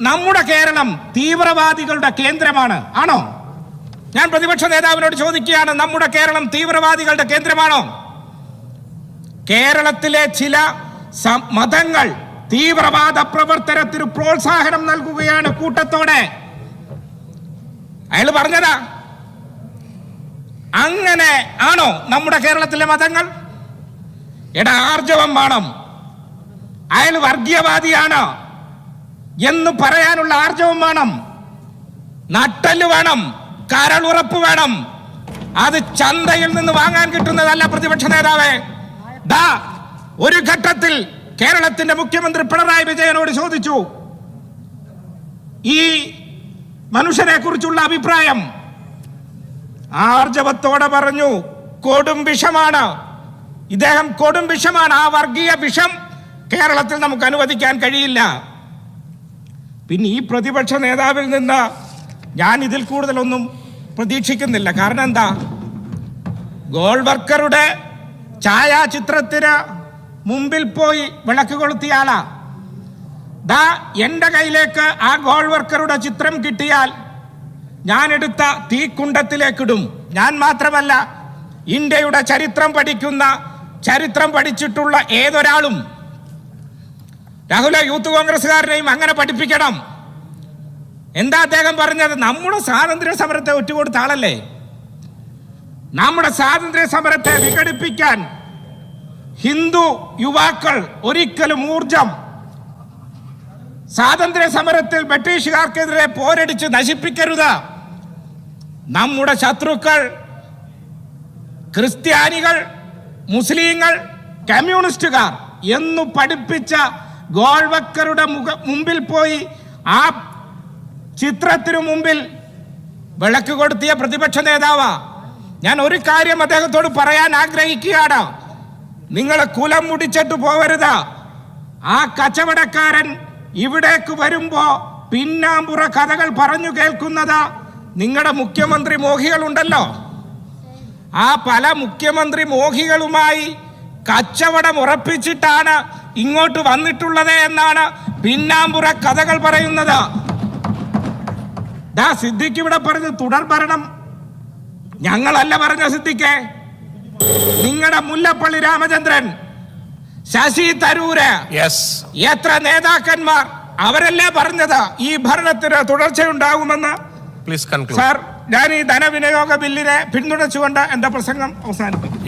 നമ്മുടെ കേരളം തീവ്രവാദികളുടെ കേന്ദ്രമാണ്. ആണോ? ഞാൻ പ്രതിപക്ഷ നേതാവിനോട് ചോദിക്കുകയാണ് നമ്മുടെ കേരളം തീവ്രവാദികളുടെ കേന്ദ്രമാണോ? കേരളത്തിലെ ചില മതങ്ങൾ തീവ്രവാദ പ്രവർത്തനത്തിന് പ്രോത്സാഹനം നൽകുകയാണ് കൂട്ടത്തോടെ. അയാൾ പറഞ്ഞതാ. അങ്ങനെ ആണോ നമ്മുടെ കേരളത്തിലെ മതങ്ങൾ? എടാ ആർജവം വേണം. അയാൾ വർഗീയവാദിയാണ്. എന്ന് പറയാനുള്ള ആർജവം വേണം. നട്ടൽ വേണം. കരളുറപ്പ് വേണം. അത് ചന്തയിൽ നിന്ന് വാങ്ങാൻ കിട്ടുന്നതല്ല പ്രതിപക്ഷ നേതാവേ. ദാ ഒരു ഘട്ടത്തിൽ കേരളത്തിന്റെ മുഖ്യമന്ത്രി പിണറായി വിജയനോട് ചോദിച്ചു. ഈ മനുഷ്യനെ കുറിച്ചുള്ള അഭിപ്രായം. ആർജവത്തോടെ പറഞ്ഞു കൊടും വിഷമാണ്. ഇദ്ദേഹം കൊടും വിഷമാണ്. ആ വർഗീയ വിഷം കേരളത്തിൽ നമുക്ക് അനുവദിക്കാൻ കഴിയില്ല. പിന്നെ ഈ പ്രതിപക്ഷ നേതാവിൽ നിന്ന് ഞാൻ ഇതിൽ കൂടുതലൊന്നും പ്രതീക്ഷിക്കുന്നില്ല. കാരണം എന്താ? ഗോൾവർക്കറുടെ ഛായാചിത്രത്തിന് മുമ്പിൽ പോയി വിളക്ക് കൊളുത്തിയാളാ ദാ എന്റെ കയ്യിലേക്ക് ആ ഗോൾ വർക്കറുടെ ചിത്രം കിട്ടിയാൽ ഞാൻ എടുത്ത തീക്കുണ്ടത്തിലേക്കിടും. ഞാൻ മാത്രമല്ല ഇന്ത്യയുടെ ചരിത്രം പഠിക്കുന്ന ചരിത്രം പഠിച്ചിട്ടുള്ള ഏതൊരാളും രാഹുല യൂത്ത് കോൺഗ്രസ്സുകാരനെയും അങ്ങനെ പഠിപ്പിക്കണം. എന്താ അദ്ദേഹം പറഞ്ഞത്? നമ്മുടെ സ്വാതന്ത്ര്യ സമരത്തെ ഒറ്റുകൊടുത്ത ആളല്ലേ? നമ്മുടെ സ്വാതന്ത്ര്യ സമരത്തെ വിഘടിപ്പിക്കാൻ ഹിന്ദു യുവാക്കൾ ഒരിക്കലും ഊർജം സ്വാതന്ത്ര്യ സമരത്തിൽ ബ്രിട്ടീഷുകാർക്കെതിരെ പോരടിച്ച് നശിപ്പിക്കരുത്. നമ്മുടെ ശത്രുക്കൾ ക്രിസ്ത്യാനികൾ മുസ്ലിങ്ങൾ കമ്മ്യൂണിസ്റ്റുകാർ എന്നു പഠിപ്പിച്ച ഗോൾവക്കറുടെ മുഖ മുമ്പിൽ പോയി ആ ചിത്രത്തിനു മുമ്പിൽ വിളക്ക് കൊടുത്തിയ പ്രതിപക്ഷ നേതാവാ. ഞാൻ ഒരു കാര്യം അദ്ദേഹത്തോട് പറയാൻ ആഗ്രഹിക്കുകയാണ്. നിങ്ങൾ കുലം മുടിച്ചിട്ട് പോവരുത്. ആ കച്ചവടക്കാരൻ ഇവിടേക്ക് വരുമ്പോ പിന്നാമ്പുറ കഥകൾ പറഞ്ഞു കേൾക്കുന്നത് നിങ്ങളുടെ മുഖ്യമന്ത്രി മോഹികളുണ്ടല്ലോ. ആ പല മുഖ്യമന്ത്രി മോഹികളുമായി കച്ചവടം ഉറപ്പിച്ചിട്ടാണ് ഇങ്ങോട്ട് വന്നിട്ടുള്ളത് എന്നാണ് പിന്നാമ്പുറ കഥകൾ പറയുന്നത്. ദാ സിദ്ദിഖ് ഇവിടെ പറഞ്ഞു തുടർ ഭരണം. ഞങ്ങളല്ല പറഞ്ഞ സിദ്ദിഖെ നിങ്ങളുടെ മുല്ലപ്പള്ളി രാമചന്ദ്രൻ ശശി തരൂര് എത്ര നേതാക്കന്മാർ അവരല്ലേ പറഞ്ഞത് ഈ ഭരണത്തിന് തുടർച്ചയുണ്ടാകുമെന്ന്? പ്ലീസ് സാർ ഞാൻ ഈ ധനവിനിയോഗ ബില്ലിനെ പിന്തുണച്ചുകൊണ്ട് എന്റെ പ്രസംഗം അവസാനിപ്പിക്കും